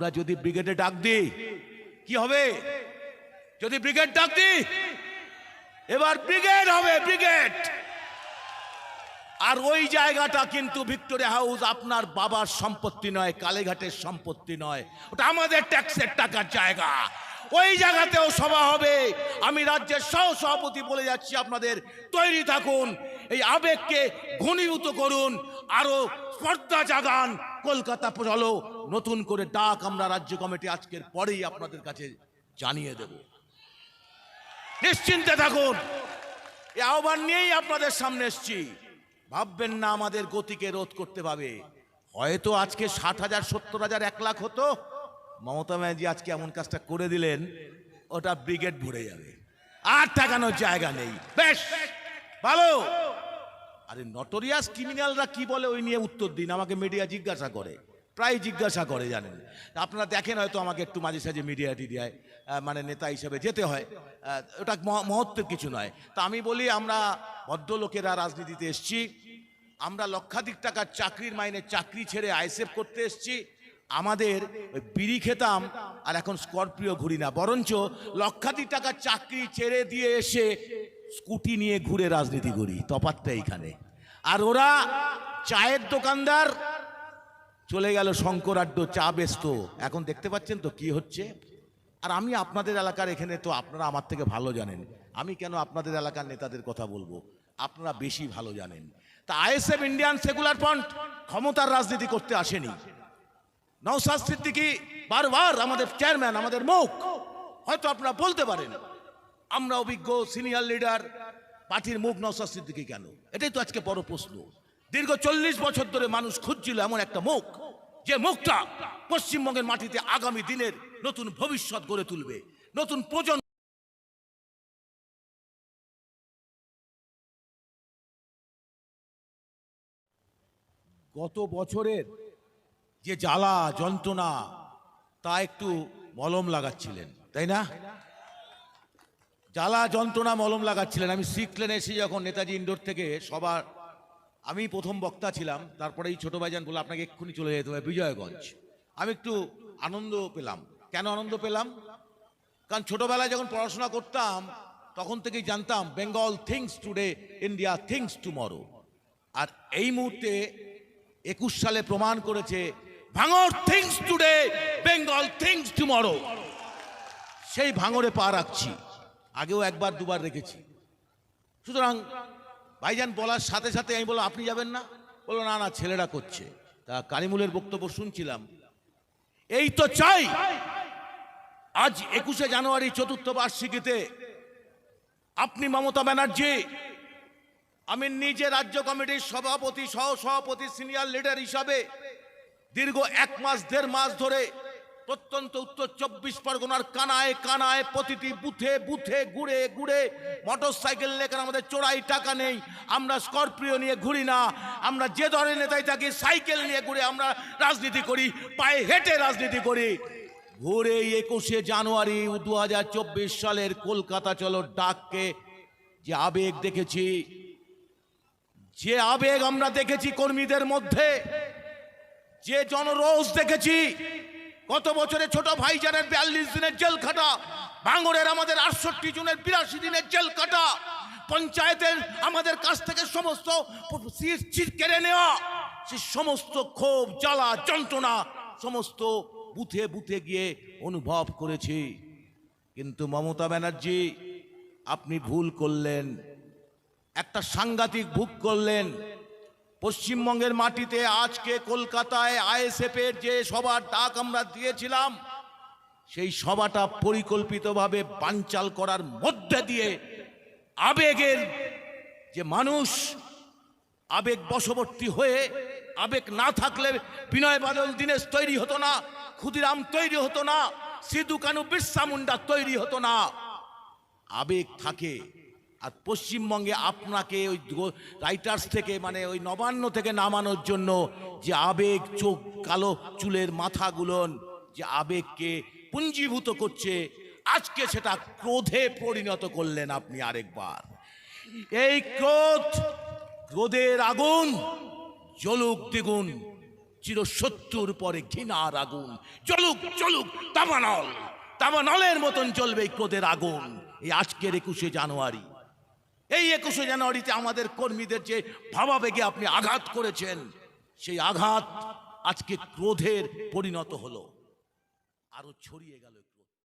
আমরা যদি ব্রিগেডে ডাক দিই, কি হবে? যদি ব্রিগেড ডাক দিই, এবার ব্রিগেড হবে, ব্রিগেড। আর ওই জায়গাটা কিন্তু ভিক্টোরিয়া হাউস আপনার বাবার সম্পত্তি নয়, কালীঘাটের সম্পত্তি নয়। ওটা আমাদের ট্যাক্সের টাকার জায়গা। ওই জায়গাতেও সভা হবে। আমি রাজ্যের সহ সভাপতি বলে যাচ্ছি, আপনাদের তৈরি থাকুন। এই আবেগকে ঘনীভূত করুন, আরও স্পর্ধা জাগান। কলকাতা চলো, নতুন করে ডাক আমরা রাজ্য কমিটি আজকের পরেই আপনাদের কাছে জানিয়ে দেব। নিশ্চিন্তে থাকুন। এই আহ্বান নিয়েই আপনাদের সামনে এসছি। ভাববেন না আমাদের গতিকে রোধ করতে পাবে। হয়তো আজকে ষাট হাজার, সত্তর হাজার, এক লাখ হতো। মমতা ব্যানার্জি আজকে এমন কাজটা করে দিলেন, ওটা ব্রিগেড ভরে যাবে। আর টাকানোর জায়গা নেই। বেশ, ভালো। আরে নটোরিয়াস ক্রিমিনালরা কি বলে ওই নিয়ে উত্তর দিন? আমাকে মিডিয়া জিজ্ঞাসা করে। প্রায় জিজ্ঞাসা করে, জানেন। আপনারা দেখেন হয়তো আমাকে একটু মাঝে সাঝে মিডিয়া টিডিয়ায় মানে নেতা হিসেবে যেতে হয়। ওটা মহ- মহত্বের কিছু নয়। তা আমি বলি, আমরা ভদ্রলোকেরা রাজনীতিতে এসছি। আমরা লক্ষাধিক টাকার চাকরির মাইনে চাকরি ছেড়ে আইসেফ করতে এসছি। আমাদের বিড়ি খেতাম আর এখন স্করপিও ঘুরি না। বরঞ্চ লক্ষাধিক টাকার চাকরি ছেড়ে দিয়ে এসে স্কুটি নিয়ে ঘুরে রাজনীতি করি তফাতটা এইখানে আর ওরা চায়ের দোকানদার, চলে গেল শঙ্কর আড্ড চা ব্যস্ত। এখন দেখতে পাচ্ছেন তো কি হচ্ছে? আর আমি আপনাদের এলাকার এখানে তো আপনারা আমার থেকে ভালো জানেন। আমি কেন আপনাদের এলাকার নেতাদের কথা বলব? আপনারা বেশি ভালো জানেন। তা আইএসএফ ইন্ডিয়ান সেকুলার ফ্রন্ট ক্ষমতার রাজনীতি করতে আসেনি। নওসাদ সিদ্দিকি বারবার আমাদের চেয়ারম্যান, আমাদের মুখ। হয়তো আপনারা বলতে পারেন। আমরা অভিজ্ঞ সিনিয়র লিডার পার্টির মুখ নওসাদ সিদ্দিকি কেন? এটাই তো আজকে বড় প্রশ্ন। দীর্ঘ চল্লিশ বছর ধরে মানুষ খুঁজছিল এমন একটা মুখ, যে মুখটা পশ্চিমবঙ্গের মাটিতে আগামী দিনের নতুন ভবিষ্যৎ গড়ে তুলবে, নতুন প্রজন্ম গত বছরের যে জ্বালা, যন্ত্রণা, তা একটু মলম লাগাচ্ছিলেন, তাই না? জ্বালা যন্ত্রণা মলম লাগাচ্ছিলেন। আমি শিখলেন এসে যখন নেতাজি ইন্ডোর থেকে সবার আমি প্রথম বক্তা ছিলাম তারপরে এই ছোট ভাইজান বলে আপনাকে এক্ষুনি চলে যেতে হবে বিজয়গঞ্জ। আমি একটু আনন্দ পেলাম। কেন আনন্দ পেলাম? কারণ ছোটবেলায় যখন পড়াশোনা করতাম, তখন থেকেই জানতাম Bengal thinks today India thinks tomorrow আর এই মুহূর্তে একুশ সালে প্রমাণ করেছে Bhangar thinks today Bengal thinks tomorrow সেই ভাঙরে পা রাখছি। আগেও একবার, দুবার রেখেছি। সুতরাং ভাইজান বলার সাথে সাথে আমি বললাম, আপনি যাবেন না? বলল, না না, ছেলেরা করছে। তা কারিমুলের বক্তব্য শুনছিলাম। এই তো চাই, আজ একুশে জানুয়ারি চতুর্থ বার্ষিকীতে আপনি মমতা ব্যানার্জি, আমি নিজে রাজ্য কমিটির সভাপতি সহ সভাপতি সিনিয়র লিডার হিসাবে দীর্ঘ এক মাস, দেড় মাস ধরে প্রত্যন্ত উত্তর চব্বিশ পরগনার কানায় কানায় প্রতিটি বুথে বুথে ঘুরে ঘুরে মোটর সাইকেল লেখার আমাদের চোরাই টাকা নেই। আমরা স্করপিও নিয়ে ঘুরি না। আমরা যে ধরনের নেতাই থাকি সাইকেল নিয়ে ঘুরে আমরা রাজনীতি করি, পায়ে হেঁটে রাজনীতি করি। ঘুরে একুশে জানুয়ারি দু হাজার চব্বিশ সালের কলকাতা চলো ডাককে। যে আবেগ দেখেছি, যে আবেগ আমরা দেখেছি কর্মীদের মধ্যে, যে জনরোষ দেখেছি গত বছরে ছোট ভাইজানের বিয়াল্লিশ দিনের জেল খাটা ভাঙড়ের আমাদের আটষট্টি জনের বিরাশি দিনের জেল কাটা, পঞ্চায়েতের আমাদের কাছ থেকে সমস্ত কেড়ে নেওয়া, সে সমস্ত ক্ষোভ, জ্বালা, যন্ত্রণা সমস্ত বুথে বুথে গিয়ে অনুভব করেছি। কিন্তু মমতা ব্যানার্জি, আপনি ভুল করলেন, একটা সাংঘাতিক ভুল করলেন পশ্চিমবঙ্গের মাটিতে আজকে কলকাতায় আইএসএফ এর যে সভার ডাক আমরা দিয়েছিলাম, সেই সভাটা পরিকল্পিতভাবে বানচাল করার মধ্যে দিয়ে আবেগের যে মানুষ, আবেগ বশবর্তী হয়ে, আবেগ না থাকলে বিনয় বাদল দীনেশ তৈরি হতো না, ক্ষুদিরাম তৈরি হতো না, সিধু কানু বিরসা মুন্ডা তৈরি হতো না। আবেগ থাকে আর পশ্চিমবঙ্গে আপনাকে ওই রাইটার্স থেকে মানে ওই নবান্ন থেকে নামানোর জন্য যে আবেগ, চোখ কালো চুলের মাথাগুলোন যে আবেগকে পুঞ্জীভূত করছে, আজকে সেটা ক্রোধে পরিণত করলেন আপনি আরেকবার। এই ক্রোধ, ক্রোধের আগুন, জ্বলুক দ্বিগুণ, চিরশত্রুর পরে ঘৃণার আগুন চলুক চলুক তামানল, তামানলের মতন চলবে এই ক্রোধের আগুন, এই আজকের একুশে জানুয়ারি। এই একুশে জানুয়ারিতে আমাদের কর্মীদের যে ভাবাবেগে আপনি আঘাত করেছেন, সেই আঘাত আজকে ক্রোধের পরিণত হলো। আরও ছড়িয়ে গেল